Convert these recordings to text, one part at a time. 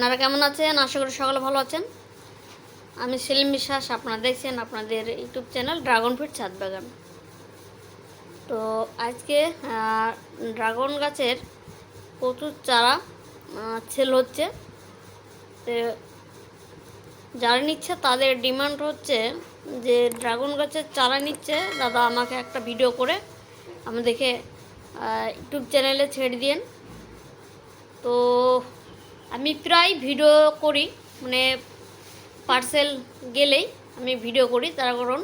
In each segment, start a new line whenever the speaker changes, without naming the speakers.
আপনারা কেমন আছেন? আশা করি সকলে ভালো আছেন। আমি সেলিম বিশ্বাস, আপনারা দেখছেন আপনাদের ইউটিউব চ্যানেল ড্রাগন ফ্রুট ছাদ বাগান। তো আজকে ড্রাগন গাছের প্রচুর চারা সেল হচ্ছে। যারা নিচ্ছে তাদের ডিমান্ড হচ্ছে যে ড্রাগন গাছের চারা নিচ্ছে। দাদা আমাকে একটা ভিডিও করে আমি দেখে ইউটিউব চ্যানেলে ছেড়ে দিয়েন। তো আমি প্রায় ভিডিও করি মানে পার্সেল গেলেই আমি ভিডিও করি, তার কারণ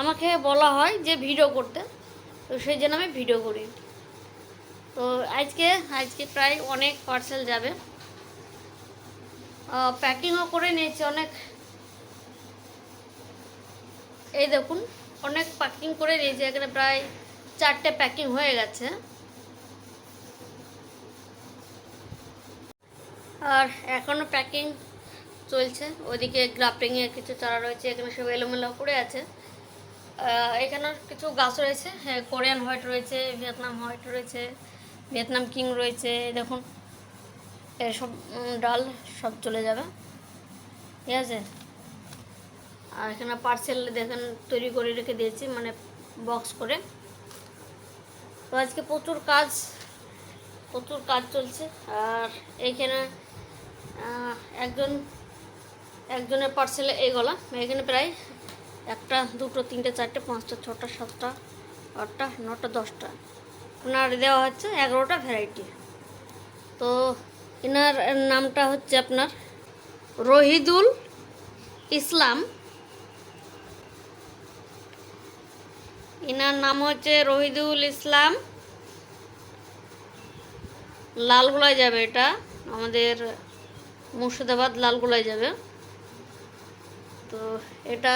আমাকে বলা হয় যে ভিডিও করতে, তো সেই জন্য আমি ভিডিও করি। তো আজকে আজকে প্রায় অনেক পার্সেল যাবে। প্যাকিংও করে নিয়েছি অনেক। এই দেখুন, অনেক প্যাকিং করে নিয়েছি, এখানে প্রায় চারটে প্যাকিং হয়ে গেছে। আর এখনও প্যাকিং চলছে। ওইদিকে গ্রাফটিংয়ে কিছু চারা রয়েছে, এখানে সব এলোমেলো পড়ে আছে। এখানে কিছু গাছ রয়েছে হ্যাঁ কোরিয়ান হোয়াইট রয়েছে, ভিয়েতনাম হোয়াইট রয়েছে, ভিয়েতনাম কিং রয়েছে দেখুন। এসব ডাল সব চলে যাবে। ঠিক আছে? আর এখানে পার্সেল দেখেন, তৈরি করে রেখে দিয়েছি মানে বক্স করে। তো আজকে প্রচুর কাজ প্রচুর কাজ চলছে। আর এইখানে একজন, একজনের পার্সেলে এইগুলা এখানে প্রায় একটা, দুটো, তিনটে, চারটে, পাঁচটা, ছটা, সাতটা, আটটা, নটা, দশটা। ওনার দেওয়া হচ্ছে এগারোটা ভ্যারাইটি তো এনার নামটা হচ্ছে আপনার রহিদুল ইসলাম। এনার নাম হচ্ছে রহিদুল ইসলাম। লালগোলায় যাবে এটা, আমাদের মুর্শিদাবাদ লালগোলায় যাবে। তো এটা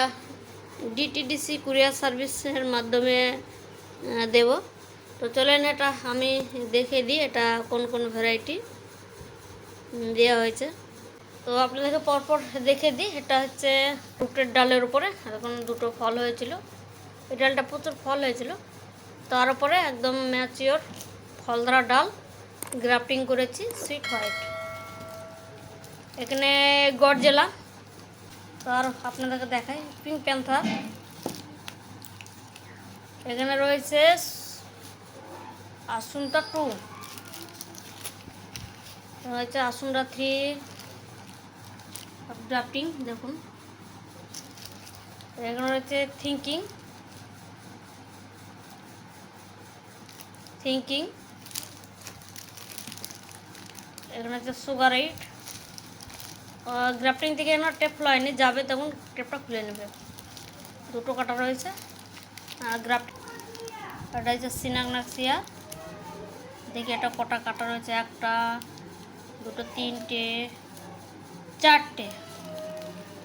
ডিটিডিসি কুরিয়ার সার্ভিসের মাধ্যমে দেব। তো চলেন এটা আমি দেখে দিই এটা কোন কোন ভ্যারাইটি দেওয়া হয়েছে। তো আপনাদেরকে পরপর দেখে দিই। এটা হচ্ছে ফ্রুটের ডালের উপরে, এখন দুটো ফল হয়েছিল। এই ডালটা প্রচুর ফল হয়েছিল। তার উপরে একদম ম্যাচিওর ফলধরা ডাল গ্রাফটিং করেছি সুইট হোয়াইট এখানে গডজেলা। তো আর আপনাদেরকে দেখাই, পিঙ্ক প্যান্থার এখানে রয়েছে আসুনটা টু। রয়েছে আসুনটা থ্রি। ড্রাফটিং দেখুন। এখানে রয়েছে থিঙ্কিং থিঙ্কিং এখানে হচ্ছে সুগার এইট। গ্রাফটিং থেকে না টেপ লাইনে যাবে তখন টেপটা খুলে নেবে। দুটো কাটা রয়েছে। আর গ্রাফট এটা হচ্ছে সিনাগনাক্সিয়া দেখি এটা কটা কাটা রয়েছে। একটা, দুটো, তিনটে, চারটে।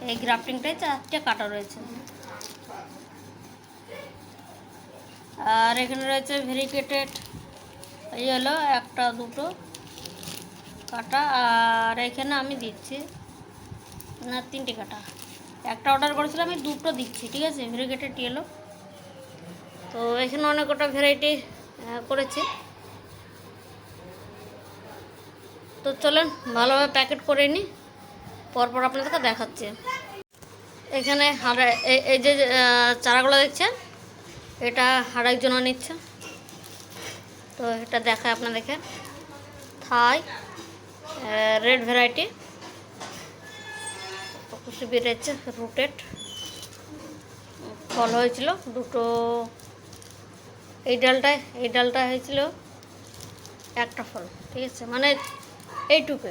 এই গ্রাফটিংটাই চারটে কাটা রয়েছে। আর এখানে রয়েছে ভেরিকেটেড এই হলো একটা, দুটো কাটা। আর এখানে আমি দিচ্ছি না, তিনটে কাটা। একটা অর্ডার করেছিলাম আমি দুটো দিচ্ছি, ঠিক আছে? ভেরিগেটেড ইয়েলো তো এখানে অনেক কটা ভ্যারাইটি করেছি। তো চলেন, ভালোভাবে প্যাকেট করে নিই পরপর আপনাদেরকে দেখাচ্ছি। এখানে এই- এই যে চারাগুলো দেখছেন? এটা আরেকজনও নিচ্ছে। তো এটা দেখায় আপনাদেরকে। থাই রেড ভ্যারাইটি কুচি বেড়েছে রুটেড ফল হয়েছিল দুটো এই ডালটায় এই ডালটা হয়েছিল একটা ফল ঠিক আছে? মানে এইটুকু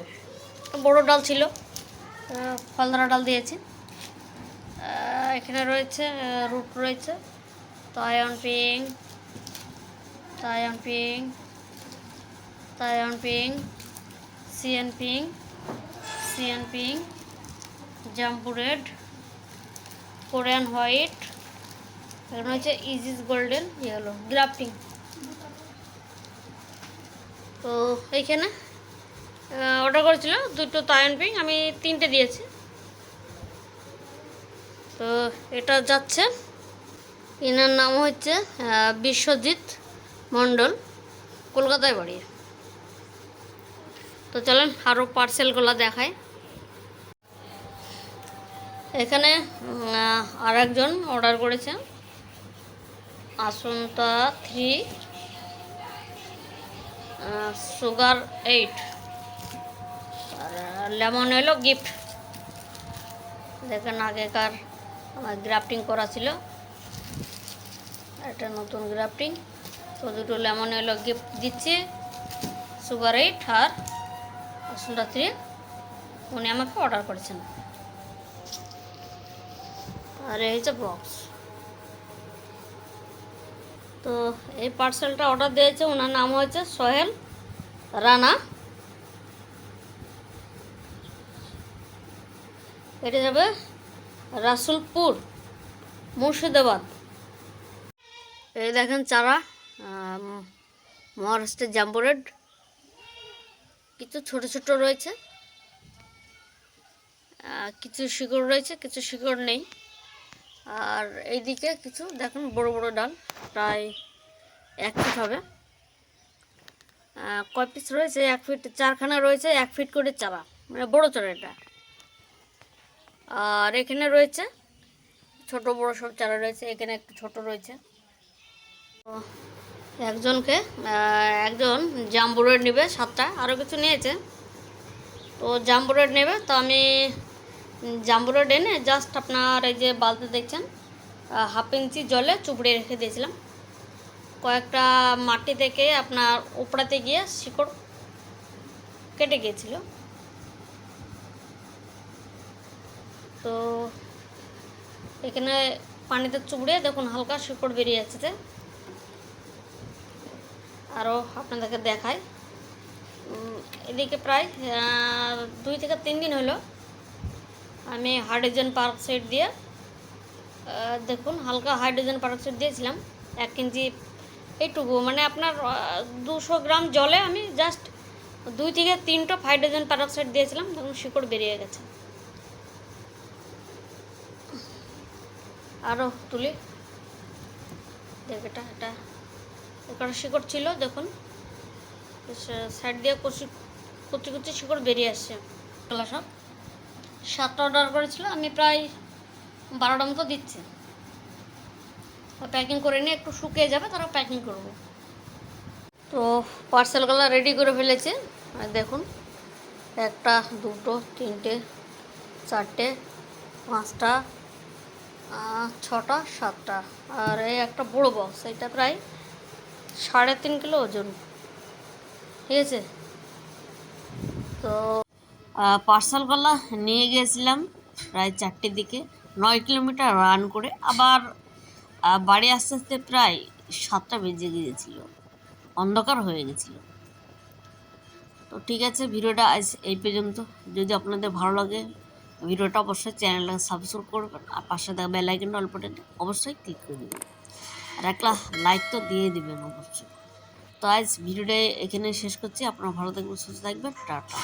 বড় ডাল ছিল আহ, ফলধরা ডাল দিয়েছি। এখানে রয়েছে রুট রয়েছে তায়ন পিং তায়ন পিং তায়ন পিং সিএন পিং সিএন পিং জাম্পু রেড, কোরিয়ান হোয়াইট এখানে হচ্ছে ইজিস গোল্ডেন, ইয়েলো, গ্রাফটিং। তো এইখানে অর্ডার করেছিল দুটো তায়ন পিং আমি তিনটে দিয়েছি। তো এটা যাচ্ছে। এনার নাম হচ্ছে বিশ্বজিৎ মণ্ডল, কলকাতায় বাড়ি। তো চলেন আরও পার্সেলগুলো দেখাই। এখানে আর একজন অর্ডার করেছে। আসন্তা থ্রি সুগার এইট আর লেমন এলো গিফট দেখেন আগেকার আমার গ্রাফটিং করা ছিল। একটা নতুন গ্রাফটিং তো দুটো লেমন এলো গিফট দিচ্ছে। সুগার এইট আর আসন্তা থ্রি উনি আমাকে অর্ডার করেছেন। আর, এই হচ্ছে বক্স তো এই পার্সেলটা অর্ডার দিয়েছে, ওনার নাম হচ্ছে সোহেল রানা। এটা যাবে রাসুলপুর, মুর্শিদাবাদ। এই দেখেন চারা মহারাষ্ট্রের জাম্বো রেড। কিছু ছোট ছোট রয়েছে। কিছু শিকড় রয়েছে, কিছু শিকড় নেই। আর এইদিকে কিছু, দেখুন, বড় বড় ডাল, প্রায় এক ফিট হবে। কয় পিস রয়েছে? এক ফিট, চারখানা রয়েছে, এক ফিট করে চারা মানে বড় চারা এটা। আর এখানে রয়েছে, ছোট বড় সব চারা রয়েছে, এখানে একটু ছোট রয়েছে। একজনকে একজন জাম্বুরেড নেবে সাতটা আরও কিছু নিয়েছে। তো জাম্বুরেড নেবে, তো আমি জাম্বুরেড এনে জাস্ট আপনার এই যে বালতি দেখছেন হাফ ইঞ্চি জলে চুপড়ে রেখে দিয়েছিলাম। কয়েকটা মাটি থেকে আপনার উপড়াতে গিয়ে শিকড় কেটে গিয়েছিল। তো এখানে পানিতে চুবড়ে দেখুন, হালকা শিকড় বেরিয়ে যাচ্ছে আরও আপনাদেরকে দেখায় এদিকে প্রায় দুই থেকে তিন দিন হলো আমি হাইড্রোজেন পারক্সাইড দিয়ে দেখুন, হালকা হাইড্রোজেন পারক্সাইড দিয়েছিলাম, এক কেজি এইটুকু। মানে আপনার দুশো গ্রাম জলে আমি জাস্ট দুই থেকে তিনটা হাইড্রোজেন পারক্সাইড দিয়েছিলাম তখন শিকড় বেরিয়ে গেছে। আরও তুলি। দেখ এটা এটা, এখানে শিকড় ছিল, দেখুন। সাইড দিয়ে কচি, কুচি কুচি শিকড় বেরিয়ে আসছে। সব। সাতটা অর্ডার করেছিল, আমি প্রায় বারোটা মতো দিচ্ছি। প্যাকিং করে নিয়ে একটু শুকিয়ে যাবে, তারপর প্যাকিং করব। তো পার্সেলগুলো রেডি করে ফেলেছে। দেখুন, একটা, দুটো, তিনটে, চারটে, পাঁচটা ছটা, সাতটা। আর এই একটা বড় বক্স এটা প্রায় সাড়ে তিন কিলো ওজন। ঠিক আছে? তো পার্সেলগুলো নিয়ে গিয়েছিলাম প্রায় চারটের দিকে। নয় কিলোমিটার রান করে আবার বাড়ি আস্তে আস্তে প্রায় সাতটা বেজে গিয়েছিল। অন্ধকার হয়ে গেছিল। তো ঠিক আছে, ভিডিওটা আজ এই পর্যন্ত। যদি আপনাদের ভালো লাগে, ভিডিওটা অবশ্যই চ্যানেলটাকে সাবস্ক্রাইব করবেন আর পাশে থাকা বেল আইকনটা অল্প অবশ্যই ক্লিক করে দেবেন। আর একটা লাইক তো দিয়ে দিবেন অবশ্যই। তো আজ ভিডিওটা এখানে শেষ করছি। আপনারা ভালো থাকবেন, সুস্থ থাকবেন। টাটা।